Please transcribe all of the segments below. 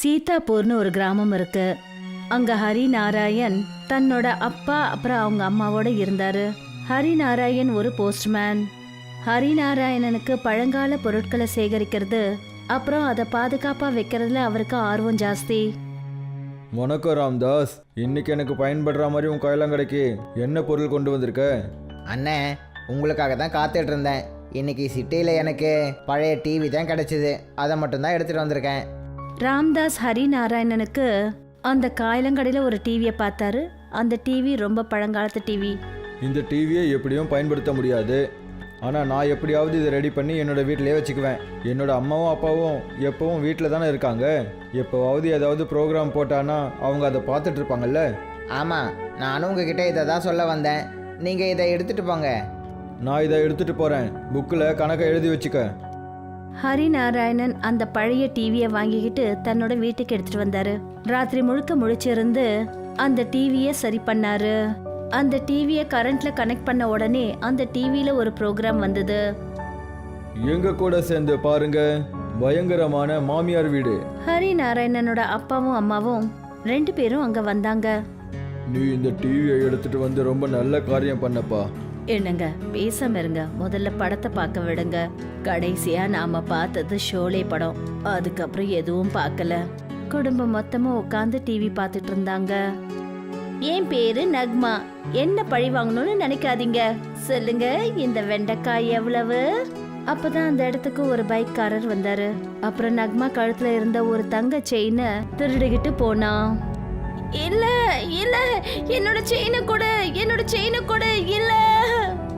சீதாப்பூர்னு ஒரு கிராமம் இருக்கு. அங்க ஹரி நாராயண் தன்னோட அப்பா அப்புறம் அவங்க அம்மாவோட இருந்தாரு. ஹரி நாராயண் ஒரு போஸ்ட்மேன் ஹரி நாராயணனுக்கு பழங்கால பொருட்களை சேகரிக்கிறது அப்புறம் அதை பாதுகாப்பா வைக்கிறதுல அவருக்கு ஆர்வம் ஜாஸ்தி. வணக்கம் ராம்தாஸ். இன்னைக்கு எனக்கு பயன்படுற மாதிரி உன் கையிலங்கடைக்கு என்ன பொருள் கொண்டு வந்திருக்க? அண்ணே உங்களுக்காக தான் காத்துட்டு இருந்தேன். இன்னைக்கு சிட்டியில் எனக்கு பழைய டிவி தான் கிடைச்சிது. அதை மட்டும்தான் எடுத்துகிட்டு வந்திருக்கேன். ராம்தாஸ் ஹரி நாராயணனுக்கு அந்த காயலங்கடையில் ஒரு டிவியை பார்த்தாரு. அந்த டிவி ரொம்ப பழங்காலத்து டிவி. இந்த டிவியை எப்படியும் பயன்படுத்த முடியாது. ஆனால் நான் எப்படியாவது இதை ரெடி பண்ணி என்னோட வீட்டிலேயே வச்சுக்குவேன். என்னோட அம்மாவும் அப்பாவும் எப்பவும் வீட்டில் தானே இருக்காங்க. எப்போவாவது ஏதாவது ப்ரோக்ராம் போட்டானா அவங்க அதை பார்த்துட்டு இருப்பாங்கல்ல? ஆமாம் நானும் உங்ககிட்ட இதை தான் சொல்ல வந்தேன். நீங்கள் இதை எடுத்துகிட்டு போங்க. நான் இதை எடுத்துகிட்டு போகிறேன் புக்கில் கணக்கை எழுதி வச்சுக்க. ஹரி நாராயணன் அந்த பழைய டிவியை வாங்கிக்கிட்டு தன்னோட வீட்டுக்கு எடுத்துட்டு வந்தாரு. ராத்திரி முழுக்க முழிச்சிருந்து அந்த டிவியை சரி பண்ணாரு. அந்த டிவியை கரண்ட்ல கனெக்ட் பண்ண உடனே அந்த டிவியில ஒரு ப்ரோக்ராம் வந்தது. எங்க கூட சேர்ந்து பாருங்க. பயங்கரமான மாமியார் வீடு. ஹரி நாராயணனோட அப்பாவும் அம்மாவும் ரெண்டு பேரும் அங்க வந்தாங்க. நீ இந்த டிவியை எடுத்துட்டு வந்து ரொம்ப நல்ல காரியம் பண்ணப்பா. என்னங்க பேசாம இருங்க. முதல்ல படத்தை பார்க்க விடுங்க. கடைசியா நாம பார்த்தது ஷோலே படம். அதுக்கப்புறம் எதுவும் பார்க்கல. குடும்பம் மொத்தமா உட்காந்து டிவி பார்த்துட்டு இருந்தாங்க. என் பேரு நக்மா. என்ன பழி வாங்கணும்னு நினைக்காதீங்க. சொல்லுங்க இந்த வெண்டைக்காய் எவ்வளவு? அப்பதான் அந்த இடத்துக்கு ஒரு பைக்காரர் வந்தாரு. அப்புறம் நக்மா கழுத்துல இருந்த ஒரு தங்க செயினை திருடுகிட்டு போனான். இல்ல இல்ல. என்னோட செயினை கூட என்னோட செயினை கூட இல்ல.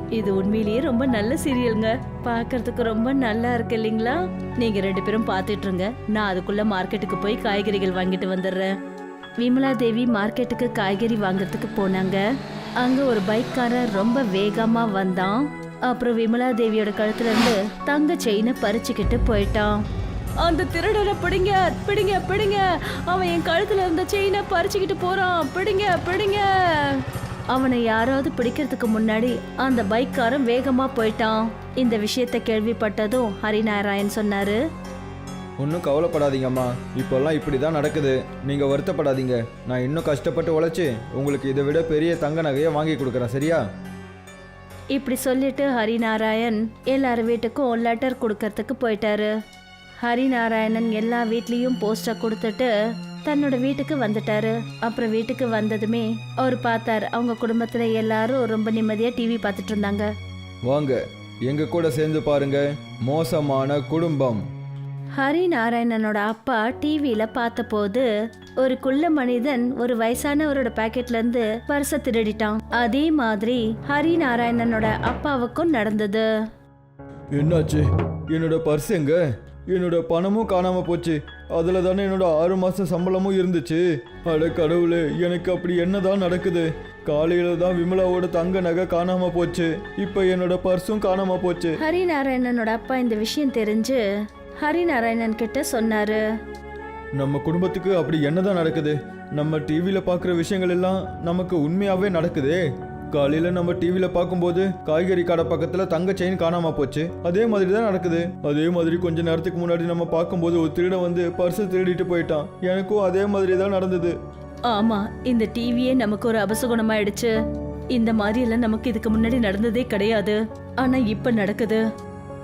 இது உண்மையிலேயே ரொம்ப நல்ல சீரியலுங்க. பார்க்கறதுக்கு ரொம்ப நல்லா இருக்கு இல்லைங்களா? நீங்க ரெண்டு பேரும் பார்த்துட்டு இருங்க நான் அதுக்குள்ள மார்க்கெட்டுக்கு போய் காய்கறிகள் வாங்கிட்டு வந்துடுறேன். விமலா தேவி மார்க்கெட்டுக்கு காய்கறி வாங்குறதுக்கு போனாங்க. அங்க ஒரு பைக்காரர் ரொம்ப வேகமா வந்தான். அப்புறம் விமலா தேவியோட கழுத்துல இருந்து தங்க செயினை பறிச்சுக்கிட்டு போயிட்டான். அந்த திருடனை பிடிங்க பிடிங்க பிடிங்க. அவன் என் கழுத்துல இருந்த செயினை பறிச்சுக்கிட்டு போறான். பிடிங்க பிடிங்க. அவனை யாராவது பிடிக்கிறதுக்கு முன்னாடி அந்த பைக்காரன் வேகமா போயிட்டான். இந்த விஷயத்த கேள்விப்பட்டதும் ஹரிநாராயண் சொன்னாரு. ஒன்றும் கவலைப்படாதீங்கம்மா இப்போல்லாம் இப்படி தான் நடக்குது. நீங்கள் வருத்தப்படாதீங்க. நான் இன்னும் கஷ்டப்பட்டு உழைச்சி உங்களுக்கு இதை விட பெரிய தங்க நகையை வாங்கி கொடுக்குறேன் சரியா? இப்படி சொல்லிட்டு ஹரிநாராயண் எல்லார் வீட்டுக்கும் லெட்டர் கொடுக்கறதுக்கு போயிட்டாரு. ஹரிநாராயணன் எல்லா வீட்லேயும் போஸ்டர் கொடுத்துட்டு தன்னோட வீட்டுக்கு வந்துட்டாரு. அப்புறம் வீட்டுக்கு வந்ததுமே அவர் பார்த்தார். அவங்க குடும்பத்துல எல்லாரும் ரொம்ப நிம்மதியா டிவி பார்த்துட்டு இருந்தாங்க. வாங்க எங்க கூட சேர்ந்து பாருங்க. மோசமான குடும்பம். ஹரி நாராயணனோட அப்பா டிவியில பார்த்தபோது ஒரு குள்ள மனிதன் ஒரு வயசானவரோட பாக்கெட்ல இருந்து பர்ஸ திருடிட்டான். அதே மாதிரி ஹரி நாராயணனோட அப்பாவுக்கும் நடந்தது. என்னாச்சு? என்னோட பர்ஸ் எங்க? என்னோட பணமும் காணாம போச்சு. அதில் தானே என்னோட ஆறு மாச சம்பளமும் இருந்துச்சு. அட கடவுளே எனக்கு அப்படி என்னதான் நடக்குது? காலையில தான் விமலாவோட தங்க நகை காணாம போச்சு. இப்போ என்னோட பர்ஸும் காணாம போச்சு. ஹரி நாராயணனோட அப்பா இந்த விஷயம் தெரிஞ்சு ஹரி நாராயணன் கிட்ட சொன்னாரு. நம்ம குடும்பத்துக்கு அப்படி என்னதான் நடக்குது? நம்ம டிவியில் பார்க்குற விஷயங்கள் எல்லாம் நமக்கு உண்மையாகவே நடக்குதே? காலையில் நம்ம டிவியில் பார்க்கும்போது காய்கறி கடை பக்கத்தில் தங்க செயின் காணாமல் போச்சு. அதே மாதிரி தான் நடக்குது. அதே மாதிரி கொஞ்ச நேரத்துக்கு முன்னாடி நம்ம பார்க்கும்போது ஒரு திருடன் வந்து பர்ஸை திருடிட்டு போயிட்டான். எனக்கும் அதே மாதிரி தான் நடந்தது. ஆமா இந்த டிவியே நமக்கு ஒரு அபசகுணமாயிடுச்சு. இந்த மாதிரி எல்லாம் நமக்கு இதுக்கு முன்னாடி நடந்ததே கிடையாது. ஆனா இப்ப நடக்குது.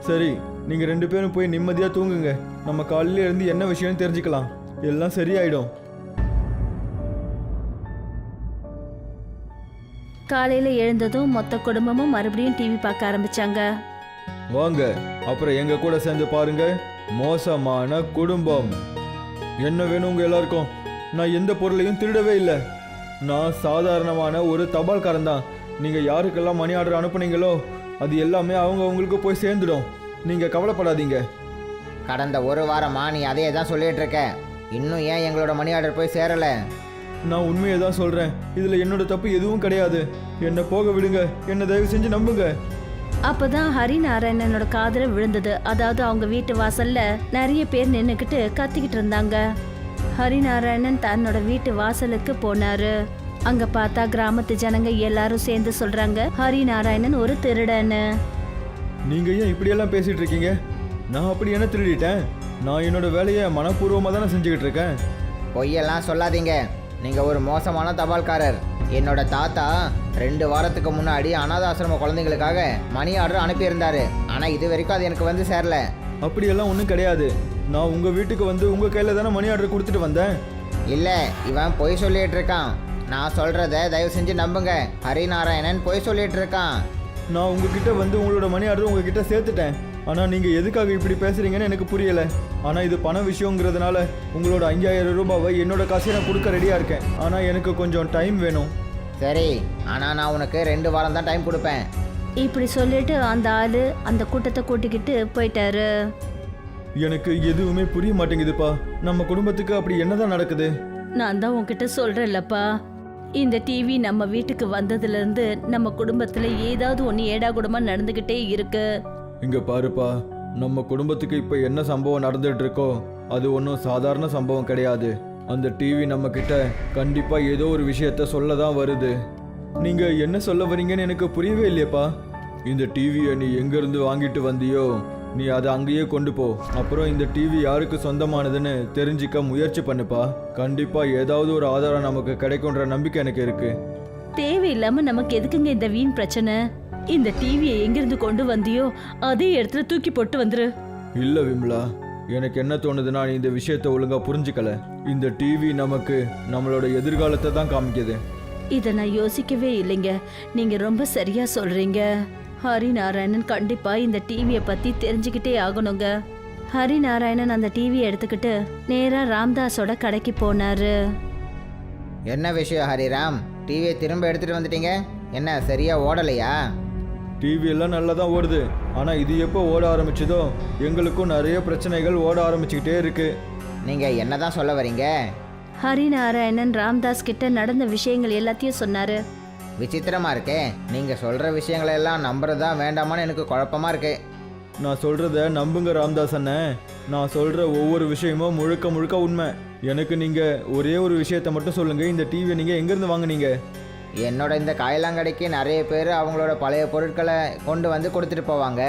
சரி நீங்கள் ரெண்டு பேரும் போய் நிம்மதியாக தூங்குங்க. நம்ம காலையில இருந்து என்ன விஷயம்னு தெரிஞ்சுக்கலாம். எல்லாம் சரியாயிடும். காலையில எழுந்ததும் மொத்த குடும்பமும் மறுபடியும் டிவி பார்க்க ஆரம்பிச்சாங்க. வாங்க அப்புறம் எங்க கூட சேர்ந்து பாருங்க. மோசமான குடும்பம். என்ன வேணும் உங்க எல்லாருக்கும்? நான் எந்த பொருளையும் திருடவே இல்லை. நான் சாதாரணமான ஒரு தபால்காரன் தான். நீங்க யாருக்கெல்லாம் மணி ஆர்டர் அனுப்புனீங்களோ அது எல்லாமே அவங்க அவங்களுக்கு போய் சேர்ந்துடும். நீங்க கவலைப்படாதீங்க. கடந்த ஒரு வாரமா நீ அதே தான் சொல்லிட்டு இருக்க. இன்னும் ஏன் எங்களோட மணி ஆர்டர் போய் சேரலை? நான் உண்மையை தான் சொல்றேன். இதுல என்னோட தப்பு எதுவும் கிடையாது. என்னை போக விடுங்க. என்னை தயவு செஞ்சு நம்புங்க. அப்பதான் ஹரி நாராயணனோட காதுல விழுந்தது. அதாவது அவங்க வீட்டு வாசல்ல நிறைய பேர் நின்னுக்கிட்டு கத்திக்கிட்டு இருந்தாங்க. ஹரி நாராயணன் தன்னோட வீட்டு வாசலுக்கு போனாரு. அங்க பார்த்தா கிராமத்து ஜனங்க எல்லாரும் சேர்ந்து சொல்றாங்க ஹரி நாராயணன் ஒரு திருடன்னு. நீங்க ஏன் இப்படியெல்லாம் பேசிட்டு இருக்கீங்க? நான் அப்படி என்ன திருடிட்டேன்? நான் என்னோட வேலையை மனப்பூர்வமாக தானே செஞ்சுக்கிட்டு இருக்கேன்? பொய்யெல்லாம் சொல்லாதீங்க. நீங்கள் ஒரு மோசமான தபால்காரர். என்னோட தாத்தா ரெண்டு வாரத்துக்கு முன்னாடி அனாதாசிரம குழந்தைங்களுக்காக மணி ஆர்டர் அனுப்பியிருந்தாரு. ஆனால் இது வரைக்கும் அது எனக்கு வந்து சேரல. அப்படியெல்லாம் ஒன்றும் கிடையாது. நான் உங்கள் வீட்டுக்கு வந்து உங்கள் கையில் தானே மணி ஆர்டர் கொடுத்துட்டு வந்தேன். இல்லை இவன் பொய் சொல்லிட்டு இருக்கான். நான் சொல்கிறத தயவு செஞ்சு நம்புங்க. ஹரிநாராயணன் பொய் சொல்லிட்டு இருக்கான். நான் உங்ககிட்ட வந்து உங்களோட மணி ஆர்டர் உங்ககிட்ட சேர்த்துட்டேன். ஆனால் நீங்கள் எதுக்காக இப்படி பேசுகிறீங்கன்னு எனக்கு புரியலை. ஆனால் இது பண விஷயங்கிறதுனால உங்களோட ஐயாயிரம் ரூபாவை என்னோட காசை நான் கொடுக்க ரெடியாக இருக்கேன். ஆனால் எனக்கு கொஞ்சம் டைம் வேணும். சரி ஆனால் நான் உனக்கு ரெண்டு வாரம் தான் டைம் கொடுப்பேன். இப்படி சொல்லிட்டு அந்த ஆளு அந்த கூட்டத்தை கூட்டிக்கிட்டு போயிட்டாரு. எனக்கு எதுவுமே புரிய மாட்டேங்குதுப்பா. நம்ம குடும்பத்துக்கு அப்படி என்னதான் நடக்குது? நான் தான் உன்கிட்ட சொல்றேன்லப்பா. இந்த டிவி நம்ம வீட்டுக்கு வந்ததுல இருந்து நம்ம குடும்பத்துல ஏதாவது ஒண்ணு ஏடா கூடமா நடந்துகிட்டே இருக்கு. இங்க பாருப்பா நம்ம குடும்பத்துக்கு இப்போ என்ன சம்பவம் நடந்துட்டு இருக்கோ அது ஒன்றும் சாதாரண சம்பவம் கிடையாது. அந்த டிவி நம்ம கிட்ட கண்டிப்பா ஏதோ ஒரு விஷயத்த சொல்ல தான் வருது. நீங்க என்ன சொல்ல வரீங்கன்னு எனக்கு புரியவே இல்லையப்பா. இந்த டிவியை நீ எங்கேருந்து வாங்கிட்டு வந்தியோ நீ அதை அங்கேயே கொண்டு போ. அப்புறம் இந்த டிவி யாருக்கு சொந்தமானதுன்னு தெரிஞ்சிக்க முயற்சி பண்ணுப்பா. கண்டிப்பா ஏதாவது ஒரு ஆதாரம் நமக்கு கிடைக்குன்ற நம்பிக்கை எனக்கு இருக்கு. தேவையில்லாம நமக்கு எதுக்குங்க இந்த வீண் பிரச்சனை? இந்த டிவியை எங்கிருந்து கொண்டு வந்தியோ அதே இடத்துல தூக்கி போட்டு வந்துரு. இல்ல விமலா எனக்கு என்ன தோணுதுன்னா நீ இந்த விஷயத்தை ஒழுங்கா புரிஞ்சுக்கல. இந்த டிவி நமக்கு நம்மளோட எதிர்காலத்தை தான் காமிக்குது. இத நான் யோசிக்கவே இல்லைங்க. நீங்க ரொம்ப சரியா சொல்றீங்க. ஹரிநாராயணன் கண்டிப்பா இந்த டிவியை பத்தி தெரிஞ்சுக்கிட்டே ஆகணுங்க. ஹரிநாராயணன் அந்த டிவியை எடுத்துக்கிட்டு நேரா ராம்தாஸோட கடைக்கு போனாரு. என்ன விஷயம் ஹரிராம்? டிவியை திரும்ப எடுத்துகிட்டு வந்துட்டீங்க? என்ன சரியா ஓடலையா? டிவி எல்லாம் நல்லா தான் ஓடுது. ஆனா இது எப்போ ஓட ஆரம்பிச்சதோ? எங்களுக்கும் நிறைய பிரச்சனைகள் ஓட ஆரம்பிச்சுக்கிட்டே இருக்கு. நீங்கள் என்ன தான் சொல்ல வரீங்க? ஹரிநாராயணன் ராம்தாஸ் கிட்ட நடந்த விஷயங்கள் எல்லாத்தையும் சொன்னாரு. விசித்திரமா இருக்கே. நீங்கள் சொல்கிற விஷயங்களை எல்லாம் நம்புறதா வேண்டாமான்னு எனக்கு குழப்பமா இருக்கு. நான் சொல்றத நம்புங்க ராம்தாஸ் அண்ணன் நான் சொல்ற ஒவ்வொரு விஷயமும் முழுக்க முழுக்க உண்மை. எனக்கு நீங்க ஒரே ஒரு விஷயத்தை மட்டும் சொல்லுங்க. இந்த டிவியை நீங்க எங்கிருந்து வாங்குனீங்க? என்னோட இந்த காயலாங்கடைக்கு நிறைய பேர் அவங்களோட பழைய பொருட்களை கொண்டு வந்து கொடுத்துட்டு போவாங்க.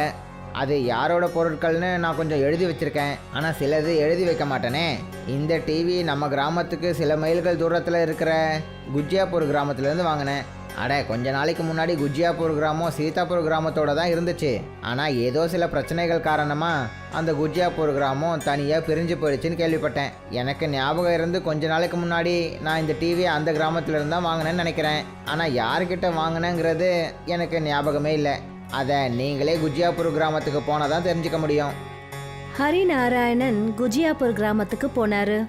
அது யாரோட பொருட்கள்னு நான் கொஞ்சம் எழுதி வச்சிருக்கேன். ஆனால் சிலது எழுதி வைக்க மாட்டேனே. இந்த டிவி நம்ம கிராமத்துக்கு சில மைல்கள் தூரத்தில் இருக்கிற குஜியாப்பூர் கிராமத்துலேருந்து வாங்கினேன். அட கொஞ்ச நாளைக்கு முன்னாடி குஜியாப்பூர் கிராமம் சீதாப்பூர் கிராமத்தோட தான் இருந்துச்சு. ஆனால் ஏதோ சில பிரச்சனைகள் காரணமாக அந்த குஜியாப்பூர் கிராமம் தனியாக பிரிஞ்சு போயிடுச்சுன்னு கேள்விப்பட்டேன். எனக்கு ஞாபகம் இருந்து கொஞ்ச நாளைக்கு முன்னாடி நான் இந்த டிவியை அந்த கிராமத்தில் இருந்து தான் வாங்கினேன்னு நினைக்கிறேன். ஆனால் யார்கிட்ட வாங்கினேங்கிறது எனக்கு ஞாபகமே இல்லை. அதை நீங்களே குஜியாப்பூர் கிராமத்துக்கு போனால் தான் தெரிஞ்சுக்க முடியும். ஹரிநாராயணன் குஜியாப்பூர் கிராமத்துக்கு போனாரு.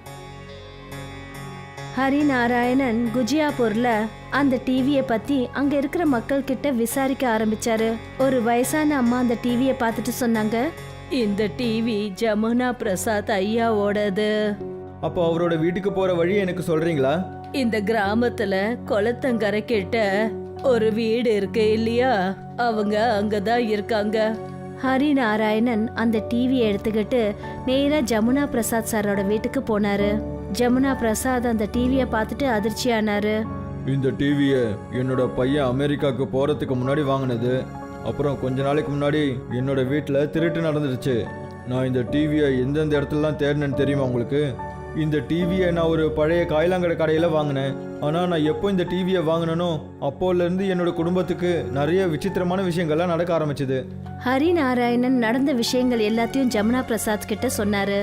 ஹரிநாராயணன் குஜியாப்பூர்ல அந்த டிவியை பத்தி அங்க இருக்கிற மக்கள் கிட்ட விசாரிக்க ஆரம்பிச்சாரு. ஒரு வயசான அம்மா அந்த டிவியை பார்த்துட்டு சொன்னாங்க. இந்த டிவி ஜமுனா பிரசாத் ஐயாவோடது. அப்போ அவரோட வீட்டுக்கு போற வழி எனக்கு சொல்றீங்களா? இந்த கிராமத்துல கொளத்தங்கரை கிட்ட ஒரு வீடு இருக்கு இல்லையா? அவங்க அங்கதான் இருக்காங்க. ஹரிநாராயணன் அந்த டிவியை எடுத்துக்கிட்டு நேரா ஜமுனா பிரசாத் சாரோட வீட்டுக்கு போனாரு. ஜமுனா பிரசாத் அந்த டிவியை பார்த்துட்டு அதிர்ச்சியானாரு. இந்த டிவியை என்னோட பையன் அமெரிக்காவுக்கு போறதுக்கு முன்னாடி வாங்கினது. அப்புறம் கொஞ்ச நாளைக்கு முன்னாடி என்னோட வீட்டில் திருட்டு நடந்துடுச்சு நான் இந்த டிவியை எந்தெந்த இடத்துலலாம் தேடினேன்னு தெரியுமா உங்களுக்கு? இந்த டிவியை நான் ஒரு பழைய காயிலாங்கடை கடையில் வாங்கினேன். ஆனால் நான் எப்போ இந்த டிவியை வாங்கினனோ அப்போலேருந்து என்னோட குடும்பத்துக்கு நிறைய விசித்திரமான விஷயங்கள்லாம் நடக்க ஆரம்பிச்சது. ஹரிநாராயணன் நடந்த விஷயங்கள் எல்லாத்தையும் ஜமுனா பிரசாத் கிட்ட சொன்னாரு.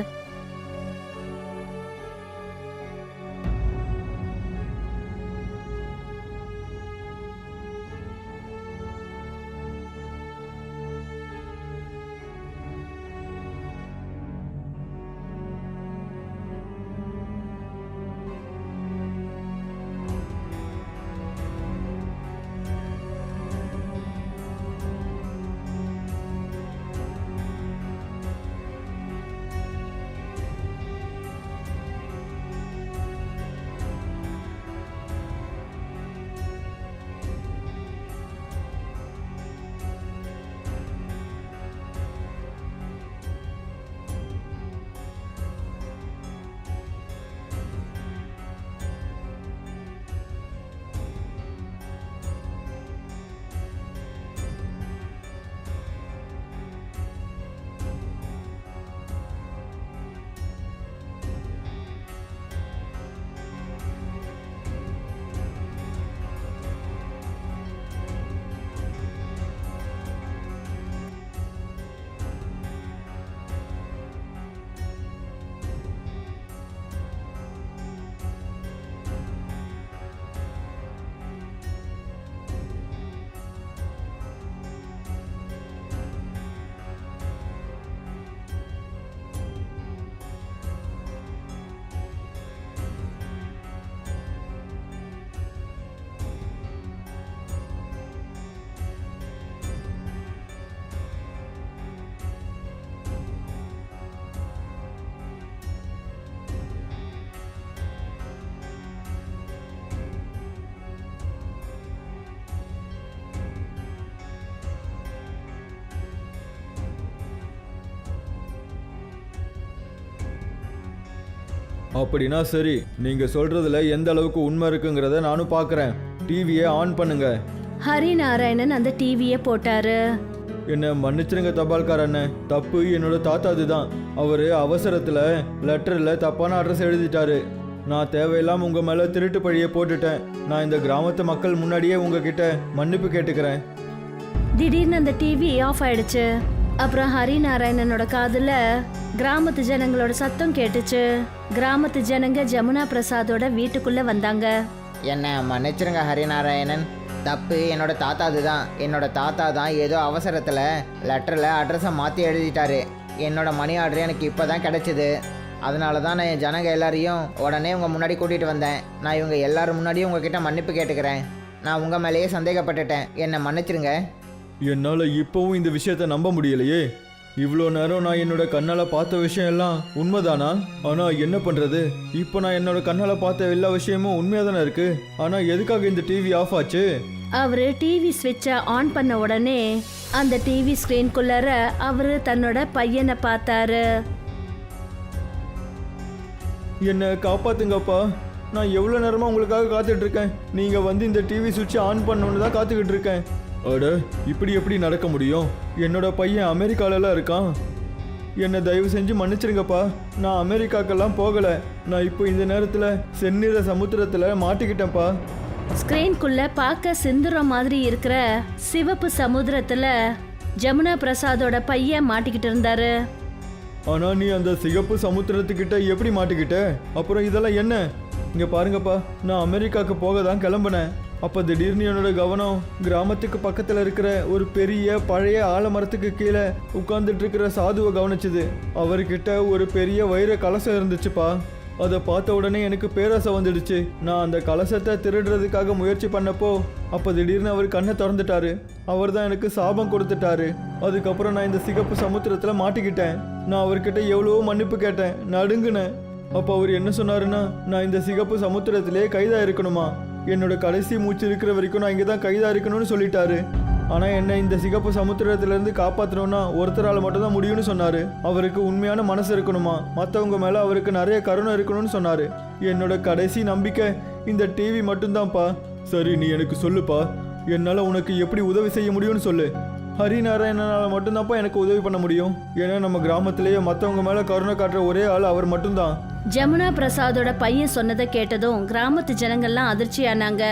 அப்படின்னா சரி நீங்க சொல்றதுல எந்த அளவுக்கு உண்மை இருக்குங்கிறத நானும் பார்க்கறேன் டிவியை ஆன் பண்ணுங்க. ஹரிநாராயணன் அந்த டிவியை போட்டாரு. என்ன மன்னிச்சிருங்க தபால்கார அண்ணன் தப்பு என்னோட தாத்தாது தான் அவர் அவசரத்தில் லெட்டரில் தப்பான அட்ரஸ் எழுதிட்டாரு. நான் தேவையில்லாம உங்க மேல திருட்டு பழியை போட்டுட்டேன். நான் இந்த கிராமத்து மக்கள் முன்னாடியே உங்ககிட்ட மன்னிப்பு கேட்டுக்கிறேன். திடீர்னு அந்த டிவி ஆஃப் ஆயிடுச்சு. அப்புறம் ஹரிநாராயணனோட காதுல கிராமத்து ஜனங்களோட சத்தம் கேட்டுச்சு. கிராமத்து ஜனங்க ஜமுனா பிரசாதோட வீட்டுக்குள்ள வந்தாங்க. என்ன மன்னிச்சிருங்க ஹரிநாராயணன். தப்பு என்னோட தாத்தாது தான் என்னோட தாத்தா தான் ஏதோ அவசரத்தில் லெட்டரில் அட்ரஸை மாற்றி எழுதிட்டாரு. என்னோட மணி ஆர்டர் எனக்கு இப்போ தான் கிடச்சிது. அதனால தான் நான் என் ஜனங்க எல்லாரையும் உடனே உங்கள் முன்னாடி கூட்டிகிட்டு வந்தேன். நான் இவங்க எல்லாரும் முன்னாடியும் உங்ககிட்ட மன்னிப்பு கேட்டுக்கிறேன். நான் உங்கள் மேலேயே சந்தேகப்பட்டுட்டேன். என்னை மன்னிச்சிருங்க. என்னால் இப்போவும் இந்த விஷயத்த நம்ப முடியலையே. இவ்வளோ நேரம் நான் என்னோட கண்ணால் பார்த்த விஷயம் எல்லாம் உண்மைதானா? ஆனால் என்ன பண்ணுறது இப்போ நான் என்னோட கண்ணால் பார்த்த எல்லா விஷயமும் உண்மையாக தானே இருக்கு? ஆனால் எதுக்காக இந்த டிவி ஆஃப் ஆச்சு? அவரு டிவி ஸ்விட்சை ஆன் பண்ண உடனே அந்த டிவி ஸ்கிரீன்குள்ளார அவரு தன்னோட பையனை பார்த்தாரு. என்னை காப்பாத்துங்கப்பா. நான் எவ்வளோ நேரமாக உங்களுக்காக காத்துட்டு இருக்கேன். நீங்கள் வந்து இந்த டிவி சுவிட்சை ஆன் பண்ணணுன்னு தான் காத்துக்கிட்டு இருக்கேன். அட இப்படி எப்படி நடக்க முடியும்? என்னோட பையன் அமெரிக்காலலாம் இருக்கான். என்னை தயவு செஞ்சு மன்னிச்சிருங்கப்பா. நான் அமெரிக்காக்கெல்லாம் போகலை. நான் இப்போ இந்த நேரத்தில் செந்நிற சமுத்திரத்தில் மாட்டிக்கிட்டேன்ப்பா. ஸ்கிரீன்குள்ள பார்க்க சிந்துரம் மாதிரி இருக்கிற சிவப்பு சமுத்திரத்துல ஜமுனா பிரசாதோட பையன் மாட்டிக்கிட்டு இருந்தாரு. ஆனா நீ அந்த சிகப்பு சமுத்திரத்துக்கிட்ட எப்படி மாட்டிக்கிட்ட? அப்புறம் இதெல்லாம் என்ன? இங்க பாருங்கப்பா. நான் அமெரிக்காவுக்கு போக தான் கிளம்புனேன். அப்போ திடீர்னு என்னோட கவனம் கிராமத்துக்கு பக்கத்தில் இருக்கிற ஒரு பெரிய பழைய ஆலமரத்துக்கு கீழே உட்கார்ந்துட்டு இருக்கிற சாதுவை கவனிச்சது. அவர்கிட்ட ஒரு பெரிய வைர கலசம் இருந்துச்சுப்பா. அதை பார்த்த உடனே எனக்கு பேராசை வந்துடுச்சு. நான் அந்த கலசத்தை திருடுறதுக்காக முயற்சி பண்ணப்போ அப்போ திடீர்னு அவர் கண்ணை திறந்துட்டாரு. அவர் தான் எனக்கு சாபம் கொடுத்துட்டாரு. அதுக்கப்புறம் நான் இந்த சிகப்பு சமுத்திரத்தில் மாட்டிக்கிட்டேன். நான் அவர்கிட்ட எவ்வளவோ மன்னிப்பு கேட்டேன். நடுங்கினேன். அப்போ அவர் என்ன சொன்னாருன்னா நான் இந்த சிகப்பு சமுத்திரத்திலே கைதாக இருக்கணுமா? என்னோட கடைசி மூச்சு இருக்கிற வரைக்கும் நான் இங்கே தான் கைதாக இருக்கணும்னு சொல்லிட்டாரு. ஆனால் என்னை இந்த சிகப்பு சமுத்திரத்திலேருந்து காப்பாற்றணும்னா ஒருத்தரால் மட்டும்தான் முடியும்னு சொன்னார். அவருக்கு உண்மையான மனசு இருக்கணுமா? மற்றவங்க மேலே அவருக்கு நிறைய கருணை இருக்கணும்னு சொன்னார். என்னோட கடைசி நம்பிக்கை இந்த டிவி மட்டும்தான்ப்பா. சரி நீ எனக்கு சொல்லுப்பா. என்னால் உனக்கு எப்படி உதவி செய்ய முடியும்னு சொல்லு. ஹரிநாராயணனால் மட்டும்தான்ப்பா எனக்கு உதவி பண்ண முடியும். ஏன்னா நம்ம கிராமத்திலேயே மற்றவங்க மேலே கருணை காட்டுற ஒரே ஆள் அவர் மட்டும்தான். ஜமுனா பிரசாதோட பையன் சொன்னதை கேட்டதும் கிராமத்து ஜனங்கள்லாம் அதிர்ச்சியானாங்க.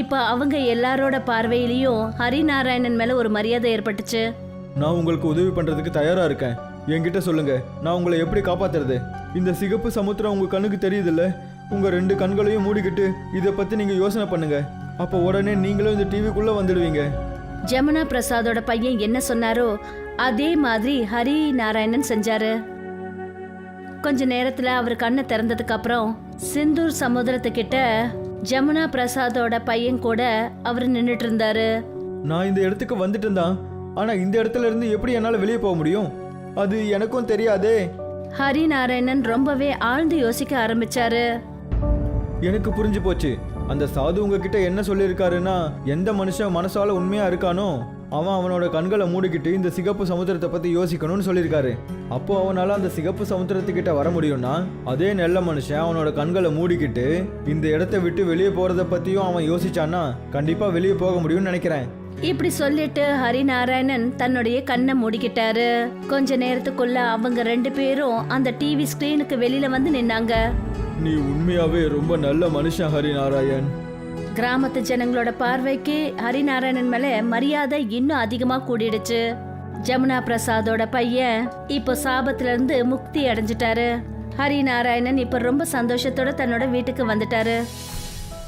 இப்ப அவங்க எல்லாரோட பார்வையிலயும் ஹரிநாராயணன் மேல ஒரு மரியாதை ஏற்பட்டுச்சு. நான் உங்களுக்கு உதவி பண்ணுறதுக்கு தயாராக இருக்கேன். என்கிட்ட சொல்லுங்க. நான் உங்களை எப்படி காப்பாத்துறது? இந்த சிகப்பு சமுத்திரம் உங்கள் கண்ணுக்கு தெரியுதுல்ல? உங்கள் ரெண்டு கண்களையும் மூடிக்கிட்டு இதை பற்றி நீங்கள் யோசனை பண்ணுங்க. அப்போ உடனே நீங்களும் இந்த டிவிக்குள்ளே வந்துடுவீங்க. ஜமுனா பிரசாதோட பையன் என்ன சொன்னாரோ அதே மாதிரி ஹரி நாராயணன் செஞ்சாரு. கொஞ்ச நேரத்துல அவர் கண்ணை திறந்ததுக்கு அப்புறம் சிந்தூர் சமுத்திரத்துக்கிட்ட ஜமுனா பிரசாதோட பையன் கூட அவர் நின்னுட்டு இருந்தாரு நான் இந்த இடத்துக்கு வந்துட்டேன் தான் ஆனால் இந்த இடத்துல இருந்து எப்படி என்னால் வெளியே போக முடியும்? அது எனக்கும் தெரியாதே. ஹரி நாராயணன் ரொம்பவே ஆழ்ந்து யோசிக்க ஆரம்பிச்சாரு. எனக்கு புரிஞ்சு போச்சு. அந்த சாது உங்ககிட்ட என்ன சொல்லியிருக்காருன்னா எந்த மனுஷன் மனசால உண்மையா இருக்கானோ அவன் அவனோட கண்களை மூடிக்கிட்டு இந்த சிகப்பு சமுத்திரத்தை பத்தி யோசிக்கணும்னு சொல்லியிருக்காரு. அப்போ அவனால அந்த சிகப்பு சமுத்திரத்துக்கிட்ட வர முடியும்னா அதே நல்ல மனுஷன் அவனோட கண்களை மூடிக்கிட்டு இந்த இடத்த விட்டு வெளியே போறத பத்தியும் அவன் யோசிச்சான்னா கண்டிப்பா வெளியே போக முடியும்னு நினைக்கிறேன். இப்படி சொல்லிட்டு ஹரிநாராயணன் தன்னுடைய கண்ணை மூடிக்கிட்டாரு. கொஞ்ச நேரத்துக்குள்ள அவங்க ரெண்டு பேரும் அந்த டிவி ஸ்கிரீனுக்கு வெளியில வந்து நின்னாங்க. நீ உண்மையாவே ரொம்ப நல்ல மனுஷன் ஹரிநாராயண். கிராமத்து ஜனங்களோட பார்வைக்கு ஹரிநாராயணன் மேல மரியாதை இன்னும் அதிகமா கூடிடுச்சு. ஜமுனா பிரசாதோட பையன் இப்போ சாபத்துல இருந்து முக்தி அடைஞ்சிட்டாரு. ஹரிநாராயணன் இப்ப ரொம்ப சந்தோஷத்தோட தன்னோட வீட்டுக்கு வந்துட்டாரு.